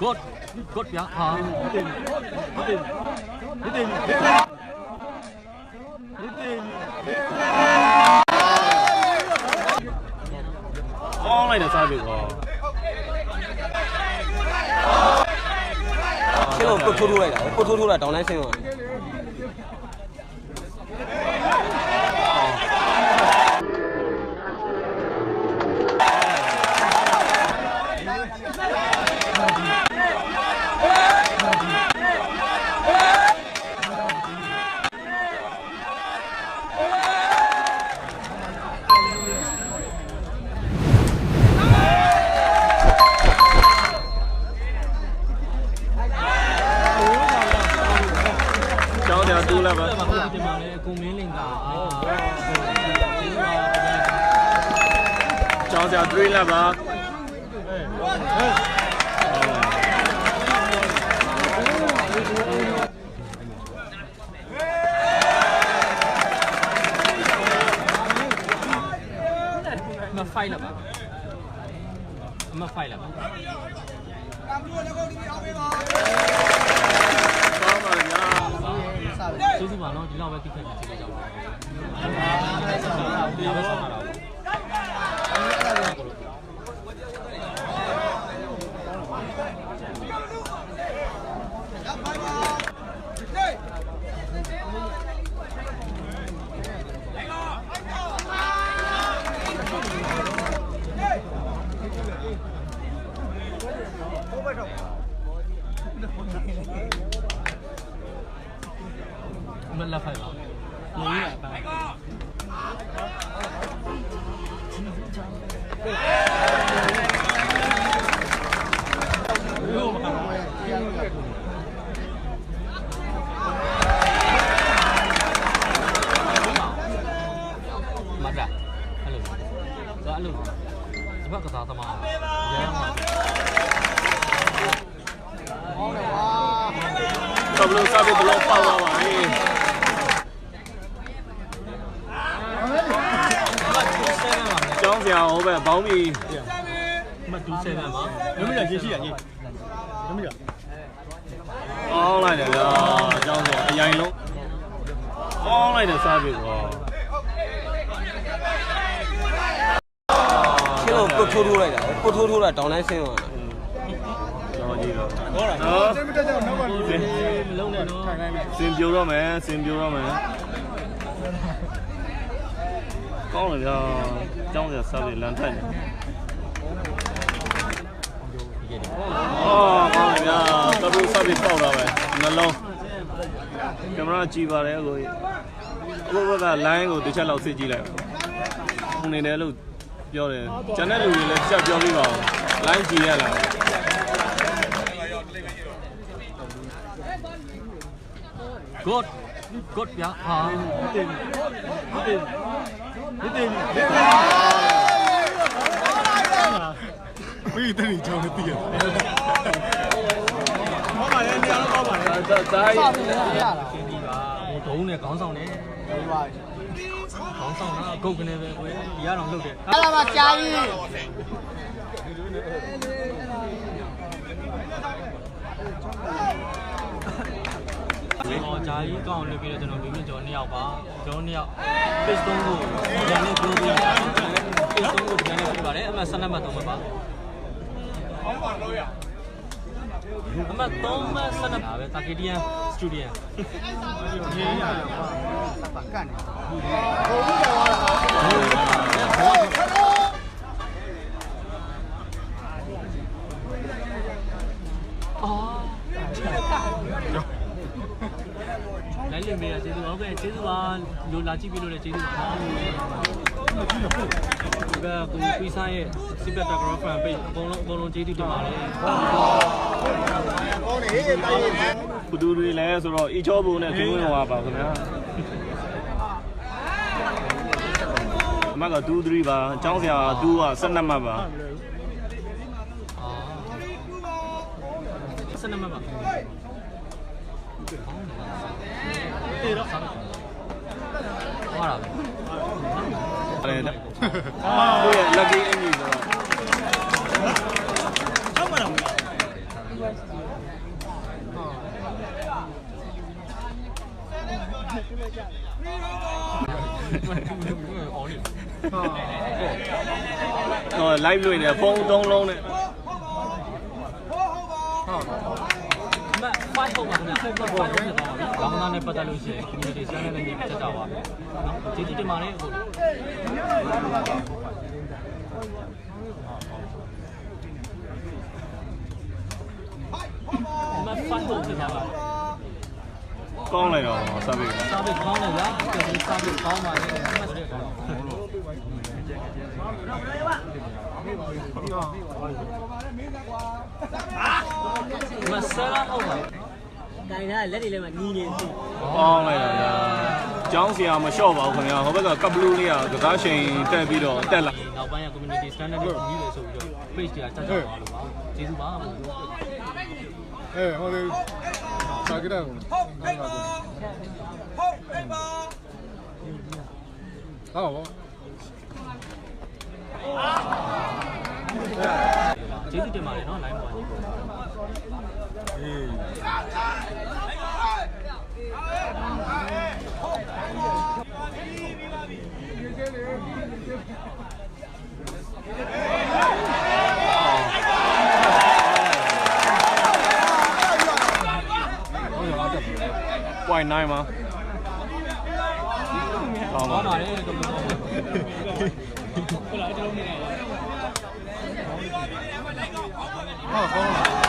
God God ဗျာဟာဒီတင်ဒီတင်ဒီတင်ဒီတင်အောင်းလိုက်တဲ့စားပြီကောရှင်းလို့ပုတ်ထိုးထိုးလိုက်တာပုတ်ထိုးထိုးလိုက်တောင်းတိုင်းဆင်းသွားကျော ကျောင်းတရားတွေးလိုက်ပါမဖိုက်လာပါမဖိုက်လာပါကောင်းပါလေညာကျေးဇူးပါနော်ဒီလောက်ပဲသိခဲ့ပြီကျေးဇူးကြောင့်ဒီပဲဆောင်လာတာ မလက်ဖို မတ်တာအဲ့လိုဒါအဲ့လိုဒီဘက်ကစားသမားရမ်းပါဆပ်လို့စားပြီး ဘလော့ပေါက်သွားပါဟေးကျောင်းဆရာဟိုဘက်ဘောင်းမီမတူ7ပါမမရရေးရှိရရေးမမရအောင်းလိုက်တယ်ဗျာကျောင်းဆရာအရင်လုံးအောင်းလိုက်တဲ့စားပြီကောရှင်းလို့ပုတ်ထိုးထိုးလိုက်တာပုတ်ထိုးထိုးလိုက်တောင်းတိုင်းဆင်းသွားကျောင်းကြီးတော့ဟောတာနော်စင်မတက်တော့နောက်မှပြီးတယ်မလုံးနဲ့နော်ထိုင်လိုက်မယ်စင်ပြိုတော့မယ်စင်ပြိုတော့မယ်ကောင်းတယ်ဗျာကျောင်းဆရာစားပြီးလမ်းထိုက်တယ် အော်ကောင်းတယ်ဗျာတပူစားပြီးပေါက်တာပဲနှလုံးကင်မရာကြည့်ပါတယ်အကိုကြီးအခုဘက်က line ကိုတစ်ချက်လောက်စစ်ကြည့်လိုက်ပါခုနေတယ်လို့ပြောတယ်ကျန်တဲ့လူတွေလည်းတစ်ချက်ပြောပြပါဦး line ကြည့်ရလား God God ဗျာဟာဒီတင်ဒီတင်ဒီတင်ဒီတင် ပြီးတဲ့ကြောင်းနဲ့တည်ရတယ်ဟောပါလေနေရာတော့ကောင်းပါလေဒါဒါကြီးဒီပါဟိုဒုံးနဲ့ခေါင်းဆောင်နဲ့ဒီပါခေါင်းဆောင်ကဂုတ်ကနေပဲကိုယ်ဒီကတော့လှုပ်တယ်အဲ့ဒါမှကြာကြီးဟောဂျာကြီးကောင်းလွှတ်ပြီးတော့ကျွန်တော်လူမျိုးကျော်နှစ်ယောက်ပါကျွန်တော်နှစ်ယောက် page 3ကိုဒီနေ့ပြောပြရအောင် page 3ကိုဒီနေ့ပြပါတယ်အမှဆက်နံပါတ်3ပါ အမှ3မှဆက်နံပါတ်ပဲတာကီတီယန်စတူဒီယန်ရေးရပတ်ကန်နေလိုက်လင်မေးရကျေးဇူးဟုတ်ကဲ့ကျေးဇူးပါလိုလာကြည့်ပြီးလို့လည်းကျေးဇူးပါ ဒီကကိုပီဆာရဲ့ Super Telegram fan page အကုန်လုံးအကုန်လုံးကျေးဇူးတင်ပါတယ်ကောင်းနေတိုင်းနေဘသူတွေလဲဆိုတော့အီချောဘုံနဲ့ကျွေးဝင်သွားပါခင်ဗျာအမက2 3ပါအကြောင်းဆရာ2က12မှတ်ပါအာစနမပါတေတော့ဟာလား တယ်နော်ကိုယ့်ရဲ့ lucky အင်ကြီးဆိုတော့ဟုတ်ပါတော့哦，来不来呢？风东龙呢？ သုံးလုံးနဲ့မဖတ်ဟုတ်ပါခင်ဗျာဖတ်ဟုတ်ပါခင်ဗျာလောင်းသားနဲ့ပတ်သက်လို့ရှိရင် community channel နဲ့ညီချက်ကြပါမယ်နော်ကျေးဇူးတင်ပါတယ်အခုမဖတ်ဟုတ်ကြပါကောင်းလိုက်တော့စပစ်စားပြီးကောင်းတယ်ဗျာကျေးဇူးစားပြီးကောင်းပါလေအမှတ်တွေကောင်းမဆရာဟုတ်ပါ တိုင်ထားလက်တွေလည်းမညီနေဘူးကောင်းလိုက်တာညာကျောင်းဆရာမလျှော့ပါဘူးခင်ဗျာဟိုဘက်ကကပ်ဘလူးလေးကကစားချိန်တက်ပြီးတော့တက်လာနောက်ပိုင်းက community standard တွေကြီးတယ်ဆိုပြီးတော့ page တွေကတက်ကြပါလို့ပါကျေးဇူးပါလို့အဲဟိုလေစာကြတော့ဟုတ်ပါဘူးဟုတ်ပါဟုတ်ကျေးဇူးတင်ပါတယ်နော် line ပေါ်ကြီးအေး ပွိုင်9မှာကောင်း